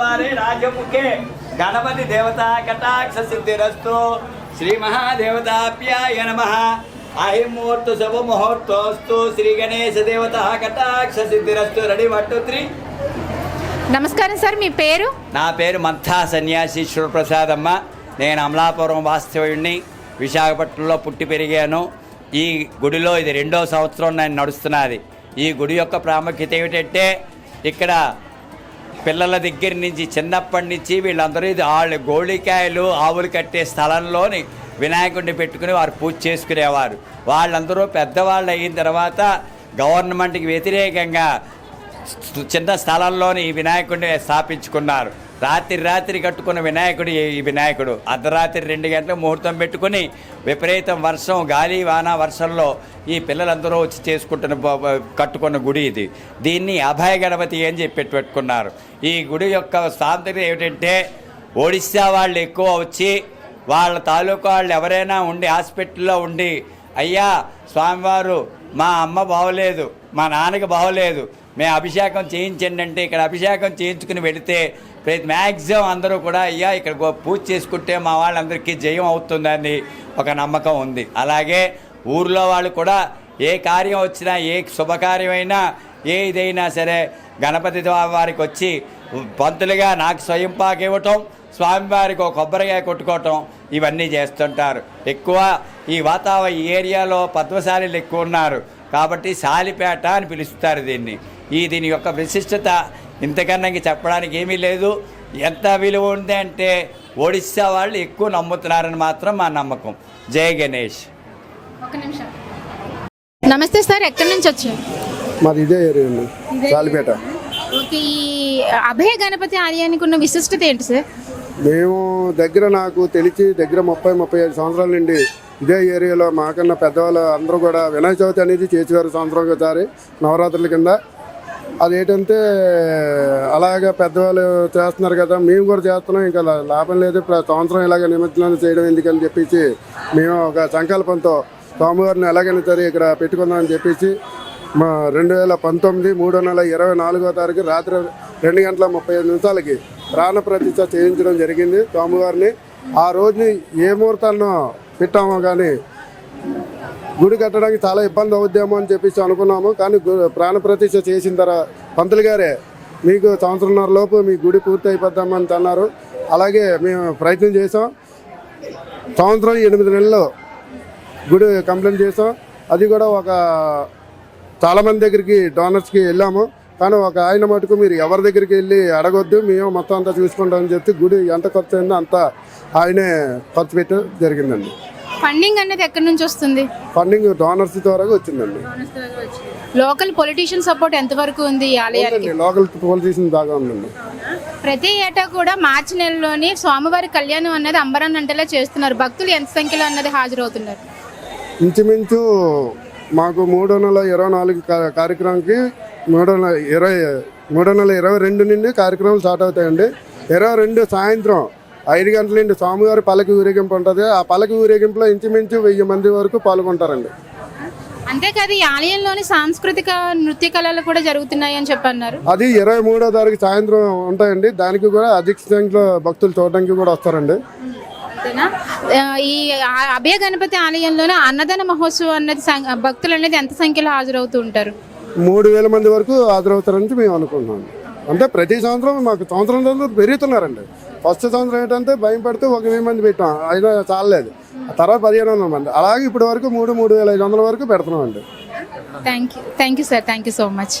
ద్వారే రాజముఖే. గణపతి దేవత కటాక్ష సిద్ధిరస్తు శ్రీ మహాదేవతాప్యాయ నమ. అహిమూర్తు శుభ ముహూర్తోస్తు శ్రీ గణేశ దేవత కటాక్ష సిద్ధిరస్తు రెడీ వన్ టూ త్రీ. నమస్కారం సార్ మీ పేరు? నా పేరు మంథా సన్యాసి శివప్రసాదమ్మ. నేను అమలాపురం వాస్తవ్యుడిని విశాఖపట్నంలో పుట్టి పెరిగాను. ఈ గుడిలో ఇది రెండో సంవత్సరం నేను నడుస్తున్నది. ఈ గుడి యొక్క ప్రాముఖ్యత ఏమిటంటే ఇక్కడ పిల్లల దగ్గర నుంచి చిన్నప్పటి నుంచి వీళ్ళందరూ ఇది వాళ్ళు గోళికాయలు ఆవులు కట్టే స్థలంలోని వినాయకుడిని పెట్టుకుని వారు పూజ చేసుకునేవారు. వాళ్ళందరూ పెద్దవాళ్ళు అయిన తర్వాత గవర్నమెంట్కి వ్యతిరేకంగా చిన్న స్థలంలోని ఈ వినాయకుడిని స్థాపించుకున్నారు. రాత్రి రాత్రి కట్టుకున్న వినాయకుడు ఈ వినాయకుడు. అర్ధరాత్రి రెండు గంటల ముహూర్తం పెట్టుకుని విపరీతం వర్షం గాలి వాన వర్షంలో ఈ పిల్లలందరూ వచ్చి చేసుకుంటున్న కట్టుకున్న గుడి ఇది. దీన్ని అభయ గణపతి అని చెప్పి పెట్టుకున్నారు. ఈ గుడి యొక్క సాంతర్యం ఏమిటంటే ఒడిశా వాళ్ళు ఎక్కువ వచ్చి వాళ్ళ తాలూకా వాళ్ళు ఎవరైనా ఉండి హాస్పిటల్లో ఉండి అయ్యా స్వామివారు మా అమ్మ బాగోలేదు మా నాన్నకి బాగోలేదు మేము అభిషేకం చేయించండి అంటే ఇక్కడ అభిషేకం చేయించుకుని వెళితే ప్రతి మ్యాక్సిమం అందరూ కూడా అయ్యా ఇక్కడ పూజ చేసుకుంటే మా వాళ్ళందరికీ జయం అవుతుందని ఒక నమ్మకం ఉంది. అలాగే ఊర్లో వాళ్ళు కూడా ఏ కార్యం వచ్చినా ఏ శుభకార్యమైనా ఏ ఇదైనా సరే గణపతి వారికి వచ్చి పంతులుగా నాకు స్వయం పాకివ్వటం స్వామివారికి ఒక కొబ్బరికాయ కొట్టుకోవటం ఇవన్నీ చేస్తుంటారు. ఎక్కువ ఈ వాతావరణ ఈ ఏరియాలో పద్మశాలీలు ఎక్కువ ఉన్నారు. కాబట్టి శాలిపేట అని పిలుస్తారు దీన్ని. ఈ దీని యొక్క విశిష్టత ఇంతకన్నా ఇంక చెప్పడానికి ఏమీ లేదు. ఎంత విలువ ఉంది అంటే ఒడిశా వాళ్ళు ఎక్కువ నమ్ముతున్నారని మాత్రం మా నమ్మకం. జై గణేష్. ఒక నిమిషం. నమస్తే సార్ ఎక్కడి నుంచి వచ్చారు? మాది ఇదే ఏరియా అండి చాలిపేట ఓకే ఈ అభయ గణపతి ఆలయానికి ఉన్న విశిష్టత ఏంటి సార్? మేము దగ్గర నాకు తెలిసి దగ్గర ముప్పై ముప్పై ఐదు సంవత్సరాల నుండి ఇదే ఏరియాలో మాకన్నా పెద్దవాళ్ళు అందరూ కూడా వినాయక చవితి అనేది చేసేవారు సంవత్సరం ఒకసారి నవరాత్రుల కింద. అదేంటంటే అలాగ పెద్దవాళ్ళు చేస్తున్నారు కదా మేము కూడా చేస్తున్నాం. ఇంకా లాభం లేదు. సంవత్సరం ఇలాగ నిమజ్జనం చేయడం ఎందుకని చెప్పేసి మేము ఒక సంకల్పంతో స్వామివారిని ఎలాగైనా సరే ఇక్కడ పెట్టుకుందామని చెప్పేసి మా రెండు వేల పంతొమ్మిది మూడో నెల ఇరవై నాలుగో తారీఖు రాత్రి రెండు గంటల ముప్పై ఐదు నిమిషాలకి ప్రాణ ప్రతిష్ఠ చేయించడం జరిగింది స్వామివారిని. ఆ రోజుని ఏ ముహూర్తాలను పెట్టామో కానీ గుడి కట్టడానికి చాలా ఇబ్బంది అవుద్దేమో అని చెప్పేసి అనుకున్నాము. కానీ గు- ప్రాణ ప్రతిష్ఠ చేసిన తర్వాత పంతులు గారే మీకు సంవత్సరంన్నర లోపు మీ గుడి పూర్తి అయిపోద్దామని అన్నారు అలాగే మేము ప్రయత్నం చేసాం సంవత్సరం ఎనిమిది నెలలు గుడి కంప్లైంట్ చేసాం అది కూడా ఒక చాలామంది దగ్గరికి డోనర్స్కి వెళ్ళాము. కానీ ఒక ఆయన మటుకు మీరు ఎవరి దగ్గరికి వెళ్ళి అడగొద్దు మేము మొత్తం అంతా చూసుకుంటామని చెప్తే గుడి ఎంత ఖర్చు అయిందో అంత ఆయనే ఖర్చు పెట్టడం జరిగిందండి. ఫండింగ్ అనేది ఎక్కడి నుంచి వస్తుంది? ఫండింగ్ డోనర్స్ ద్వారా వచ్చిందండి. లోకల్ పొలిటీషియన్ సపోర్ట్ ఎంతవరకు ఉంది ఈ ఆలయానికి? లోకల్ పొలిటీషియన్ బాగా ఉందండి. ప్రతి ఏటా కూడా మార్చి నెలలోని స్వామివారి కళ్యాణం అన్నది అంబరాన్ని అంటేలా చేస్తున్నారు. భక్తులు ఎంత సంఖ్యలో అన్నది హాజరవుతున్నారు? ఇంచుమించు మాకు మూడు వందల ఇరవై నాలుగు కా- కార్యక్రమానికి మూడు వందల ఇరవై మూడు వందల ఇరవై రెండు నుండి కార్యక్రమాలు స్టార్ట్ అవుతాయండి. ఇరవై రెండు సాయంత్రం ఐదు గంటల నుండి స్వామివారి పల్లకి ఊరేగింపు ఉంటుంది. ఆ పల్లకి ఊరేగింపులో ఇంచుమించు వెయ్యి మంది వరకు పాల్గొంటారండి. అంతేకాదు ఈ ఆలయంలోని సాంస్కృతిక నృత్య కళలు కూడా జరుగుతున్నాయి అని చెప్పన్నారు. అది ఇరవై మూడో తారీఖు సాయంత్రం ఉంటాయండి. దానికి కూడా అధిక సంఖ్యలో భక్తులు చూడడానికి కూడా వస్తారండి. ఈ అభయ గణపతి ఆలయంలోనే అన్నదాన మహోత్సవం అన్నది సం- భక్తులు అనేది ఎంత సంఖ్యలో హాజరవుతూ ఉంటారు? మూడు వేల మంది వరకు హాజరవుతారని మేము అనుకుంటున్నాం. అంటే ప్రతి సంవత్సరం మాకు సంవత్సరం సంవత్సరం పెరుగుతున్నారండి. ఫస్ట్ సంవత్సరం ఏంటంటే భయం పడితే ఒక వెయ్యి మంది పెట్టాం. అయినా చాలలేదు. ఆ తర్వాత పదిహేను వందల మంది. అలాగే ఇప్పటి వరకు మూడు మూడు వేల ఐదు వందల వరకు పెడుతున్నాం అండి thank you thank you sir thank you so much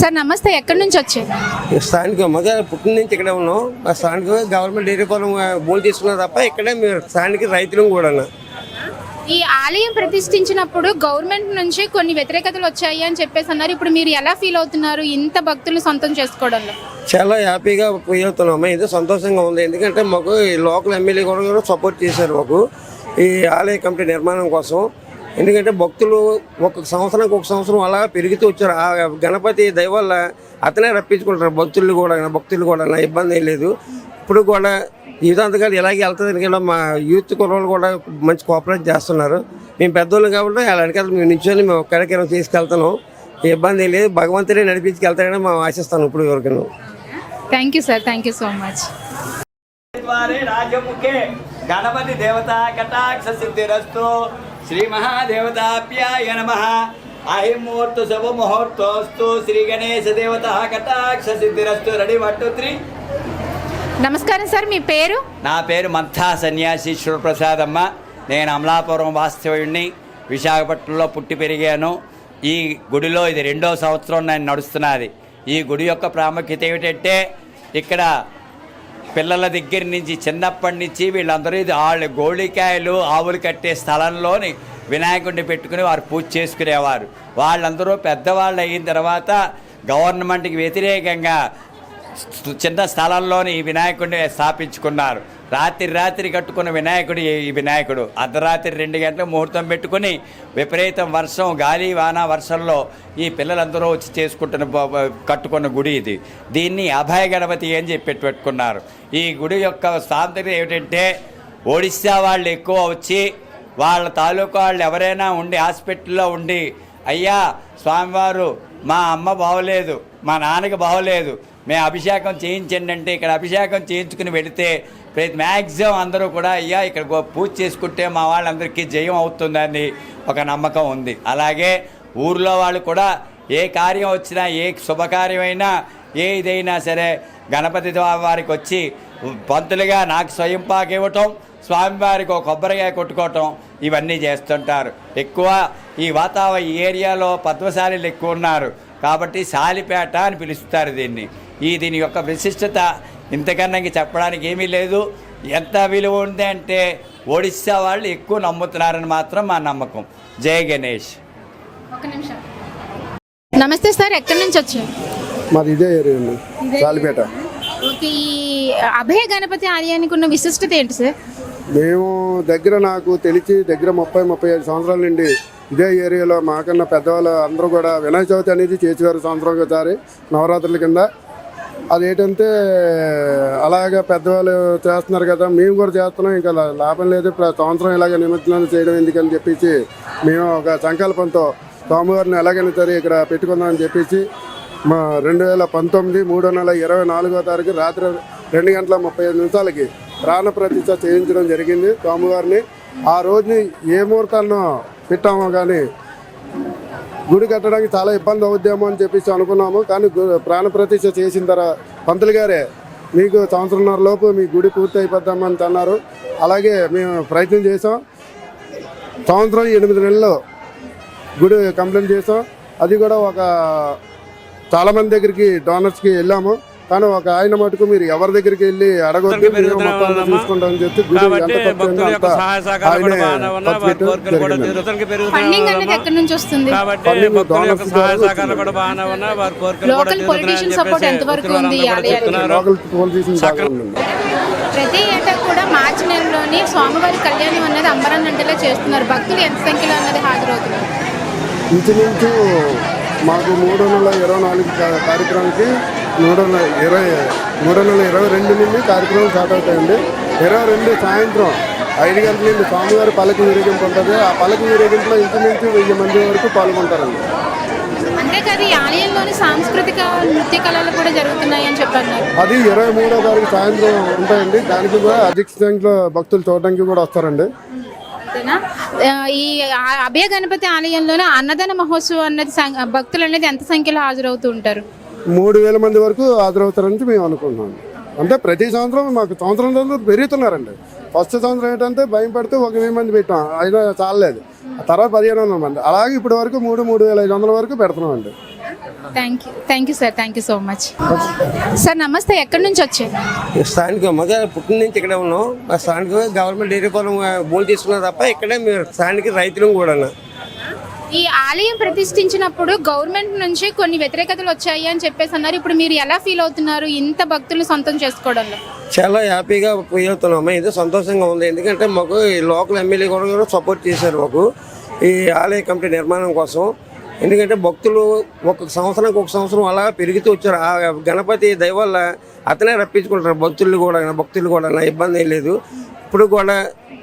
sir నమస్తే. ఎక్కడి నుంచి వచ్చారు? స్థానిక మొదటి పుట్టిన నుంచి ఇక్కడే ఉన్నాం. మా స్థానిక గవర్నమెంట్ డైరీ ఫారం భూమి తీసుకున్నారు తప్ప ఇక్కడే మేము స్థానిక రైతులు కూడా ఈ ఆలయం ప్రతిష్ఠించినప్పుడు గవర్నమెంట్ నుంచి కొన్ని వ్యతిరేకతలు వచ్చాయి అని చెప్పేసి అన్నారు. ఇప్పుడు మీరు ఎలా ఫీల్ అవుతున్నారు? ఇంత భక్తులు సొంతం చేసుకోవడంలో? చాలా హ్యాపీగా ఫీల్ అవుతున్నాము ఇది సంతోషంగా ఉంది. ఎందుకంటే మాకు ఈ లోకల్ ఎమ్మెల్యే కూడా సపోర్ట్ చేశారు మాకు ఈ ఆలయ కమిటీ నిర్మాణం కోసం. ఎందుకంటే భక్తులు ఒక సంవత్సరానికి ఒక సంవత్సరం అలా పెరుగుతూ వచ్చారు. ఆ గణపతి దయవల్ల అతనే రప్పించుకుంటారు భక్తులు కూడా భక్తులు కూడా ఇబ్బంది లేదు. ఇప్పుడు కూడా జీవితాంతకాలు ఇలాగే వెళ్తుంది. ఎందుకంటే మా యూత్ కుర్రోళ్ళు కూడా మంచి కోఆపరేట్ చేస్తున్నారు. మేము పెద్దోళ్ళు కాబట్టి అలా వెనకాల మేము నిల్చొని మేము కార్యక్రమం తీసుకెళ్తున్నాం. ఇబ్బంది లేదు. భగవంతుడే నడిపించుకెళ్తాడని మేము ఆశిస్తాను ఇప్పుడు వరకు thank you sir thank you so much రాజముఖే. గణపతి దేవతా కటాక్ష సిద్ధిరస్తు. శ్రీ మహాదేవతాభ్యాయ నమ. అహిమూర్తు శుభ ముహూర్తోస్తు శ్రీ గణేశ దేవత కటాక్ష సిద్ధిరస్తు. Ready one two three. నమస్కారం సార్ మీ పేరు? నా పేరు మంథా సన్యాసీశ్వర అమ్మ నేను అమలాపురం వాస్తవ్యుడిని విశాఖపట్నంలో పుట్టి పెరిగాను. ఈ గుడిలో ఇది రెండో సంవత్సరం నేను నడుస్తున్నది. ఈ గుడి యొక్క ప్రాముఖ్యత ఏమిటంటే ఇక్కడ పిల్లల దగ్గర నుంచి చిన్నప్పటి నుంచి వీళ్ళందరూ ఇది వాళ్ళు గోళికాయలు ఆవులు కట్టే స్థలంలోని వినాయకుడిని పెట్టుకుని వారు పూజ చేసుకునేవారు. వాళ్ళందరూ పెద్దవాళ్ళు అయిన తర్వాత గవర్నమెంట్కి వ్యతిరేకంగా చిన్న స్థలంలోని ఈ వినాయకుడిని స్థాపించుకున్నారు. రాత్రి రాత్రి కట్టుకున్న వినాయకుడు ఈ- వినాయకుడు. అర్ధరాత్రి రెండు గంటల ముహూర్తం పెట్టుకుని విపరీతం వర్షం గాలి వాన వర్షంలో ఈ పిల్లలందరూ వచ్చి చేసుకుంటున్న కట్టుకున్న గుడి ఇది. దీన్ని అభయ గణపతి అని చెప్పి పెట్టుకున్నారు. ఈ గుడి యొక్క సాంతర్యం ఏమిటంటే ఒడిశా వాళ్ళు ఎక్కువ వచ్చి వాళ్ళ తాలూకా వాళ్ళు ఎవరైనా ఉండి హాస్పిటల్లో ఉండి అయ్యా స్వామివారు మా అమ్మ బాగోలేదు మా నాన్నకి బాగోలేదు మేము అభిషేకం చేయించండి అంటే ఇక్కడ అభిషేకం చేయించుకుని వెళితే ప్రతి మ్యాక్సిమం అందరూ కూడా అయ్యా ఇక్కడ పూజ చేసుకుంటే మా వాళ్ళందరికీ జయం అవుతుందని ఒక నమ్మకం ఉంది. అలాగే ఊర్లో వాళ్ళు కూడా ఏ కార్యం వచ్చినా ఏ శుభకార్యమైనా ఏదైనా సరే గణపతి వారికి వచ్చి పంతులుగా నాకు స్వయం పాకివ్వటం స్వామివారికి ఒక కొబ్బరికాయ కొట్టుకోవటం ఇవన్నీ చేస్తుంటారు. ఎక్కువ ఈ వాతావరణ ఈ ఏరియాలో పద్మశాలీలు ఎక్కువ ఉన్నారు. కాబట్టి శాలిపేట అని పిలుస్తారు దీన్ని. ఈ దీని యొక్క విశిష్టత ఇంతకన్నా ఇంక చెప్పడానికి ఏమీ లేదు. ఎంత విలువ ఉంది అంటే ఒడిశా వాళ్ళు ఎక్కువ నమ్ముతున్నారని మాత్రం మా నమ్మకం. జై గణేష్. ఒక నిమిషం. నమస్తే సార్ ఎక్కడి నుంచి వచ్చారు? మాది ఇదే ఏరియా అండి. చాలిపేట ఓకే ఈ అభయ గణపతి ఆలయానికి ఉన్న విశిష్టత ఏంటి సార్? మేము దగ్గర నాకు తెలిసి దగ్గర ముప్పై ముప్పై ఐదు సంవత్సరాల నుండి ఇదే ఏరియాలో మాకన్నా పెద్దవాళ్ళు అందరూ కూడా వినాయక చవితి అనేది చేసేవారు సంవత్సరం ఒకసారి నవరాత్రుల కింద. అదేంటంటే అలాగే పెద్దవాళ్ళు చేస్తున్నారు కదా మేము కూడా చేస్తున్నాం. ఇంకా లాభం లేదు. ప్ర- సంవత్సరం ఇలాగ నిమజ్జనాలు చేయడం ఎందుకని చెప్పేసి మేము ఒక సంకల్పంతో స్వామివారిని ఎలాగైనా సరే ఇక్కడ పెట్టుకుందామని చెప్పేసి మా రెండు వేల పంతొమ్మిది మూడో నెల ఇరవై నాలుగో తారీఖు రాత్రి రెండు గంటల ముప్పై ఐదు నిమిషాలకి ప్రాణ ప్రతిష్ట చేయించడం జరిగింది స్వామివారిని. ఆ రోజుని ఏ ముహూర్తాల్లో పెట్టామో కానీ గుడి కట్టడానికి చాలా ఇబ్బంది అవుద్దేమో అని చెప్పేసి అనుకున్నాము. కానీ గు- ప్రాణ ప్రతిష్ఠ చేసిన తర్వాత పంతులు గారే మీకు సంవత్సరంన్నర లోపు మీ గుడి పూర్తి అయిపోద్దామని అన్నారు. అలాగే మేము ప్రయత్నం చేసాం సంవత్సరం ఎనిమిది నెలలు గుడి కంప్లైంట్ చేసాం అది కూడా ఒక చాలామంది దగ్గరికి డోనర్స్కి వెళ్ళాము. కానీ ఒక ఆయన మటుకు మీరు ఎవరి దగ్గరికి వెళ్ళి అడగొద్దు అంతా చూసుకుంటామని చెప్పి ప్రతి ఏటా కూడా మార్చి నెలలోని స్వామివారి కళ్యాణం అనేది అంబరం గంటలో చేస్తున్నారు. భక్తులు ఎంత సంఖ్యలో అన్నది హాజరవుతున్నారు? ఇంచుమించు మాకు మూడు వందల ఇరవై నాలుగు కా- కార్యక్రమానికి మూడు వందల ఇరవై మూడు వందల ఇరవై రెండు నుండి కార్యక్రమం స్టార్ట్ అవుతాయండి. ఇరవై రెండు సాయంత్రం ఐదు గంటల నుండి స్వామివారి పలక ఊరేగింపు ఉంటుంది. ఆ పలక ఊరేగింపులో ఇంచుమించు వెయ్యి మంది వరకు పాల్గొంటారండి. అంతేకాదు ఆలయంలోని సాంస్కృతిక నృత్య కళలు కూడా జరుగుతున్నాయి అని చెప్పన్నారు. అది ఇరవై మూడో తారీఖు సాయంత్రం ఉంటాయండి. దానికి కూడా అధిక సంఖ్యలో భక్తులు చూడడానికి కూడా వస్తారండి. ఈ అభయ గణపతి ఆలయంలోనే అన్నదాన మహోత్సవం అన్నది భక్తులు అనేది ఎంత సంఖ్యలో హాజరవుతూ ఉంటారు? మూడు వేల మంది వరకు హాజరవుతారని మేము అనుకుంటున్నాం. అంటే ప్రతి సంవత్సరం మాకు సంవత్సరం సంవత్సరం పెరుగుతున్నారండి. ఫస్ట్ సంవత్సరం ఏంటంటే భయం పడితే ఒక వెయ్యి మంది పెట్టాం. అయినా చాలలేదు. ఆ తర్వాత పదిహేను వందల మంది. అలాగే ఇప్పటి వరకు మూడు మూడు వేల ఐదు వందల వరకు పెడుతున్నాం అండి thank you thank you sir thank you so much sir నమస్తే. ఎక్కడి నుంచి వచ్చారు? స్థానిక మగ పుట్టిన నుంచి ఇక్కడే ఉన్నాం. మా స్థానిక గవర్నమెంట్ డైరీ ఫారం భూమి తీసుకున్నా తప్ప ఇక్కడే మేము స్థానిక రైతులు కూడా ఈ ఆలయం ప్రతిష్ఠించినప్పుడు గవర్నమెంట్ నుంచి కొన్ని వ్యతిరేకతలు వచ్చాయి అని చెప్పేసి అన్నారు. ఇప్పుడు మీరు ఎలా ఫీల్ అవుతున్నారు? ఇంత భక్తులు సొంతం చేసుకోవడంలో? చాలా హ్యాపీగా ఫీల్ అవుతున్నాము. ఇది సంతోషంగా ఉంది. ఎందుకంటే మాకు ఈ లోకల్ ఎమ్మెల్యే కూడా సపోర్ట్ చేశారు మాకు ఈ ఆలయ కమిటీ నిర్మాణం కోసం. ఎందుకంటే భక్తులు ఒక సంవత్సరానికి ఒక సంవత్సరం అలా పెరుగుతూ వచ్చారు. ఆ గణపతి దయ వల్ల అతనే రప్పించుకుంటారు. భక్తులు కూడా భక్తులు కూడా ఇబ్బంది లేదు. ఇప్పుడు కూడా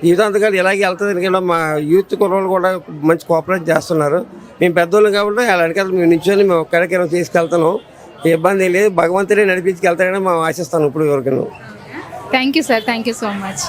జీవితాంతకాలు ఇలాగే వెళ్తుంది ఎందుకంటే మా యూత్ కుర్రోళ్ళు కూడా మంచి కోఆపరేట్ చేస్తున్నారు. మేము పెద్దోళ్ళు కాబట్టి వాళ్ళ వెనకాల మేము నిల్చొని మేము ఒక్కడికైనా తీసుకెళ్తాను ఇబ్బంది లేదు. భగవంతుడే నడిపించుకెళ్తాడని మేము ఆశిస్తాను ఇప్పుడు ఎవరికైనా. Thank you sir thank you so much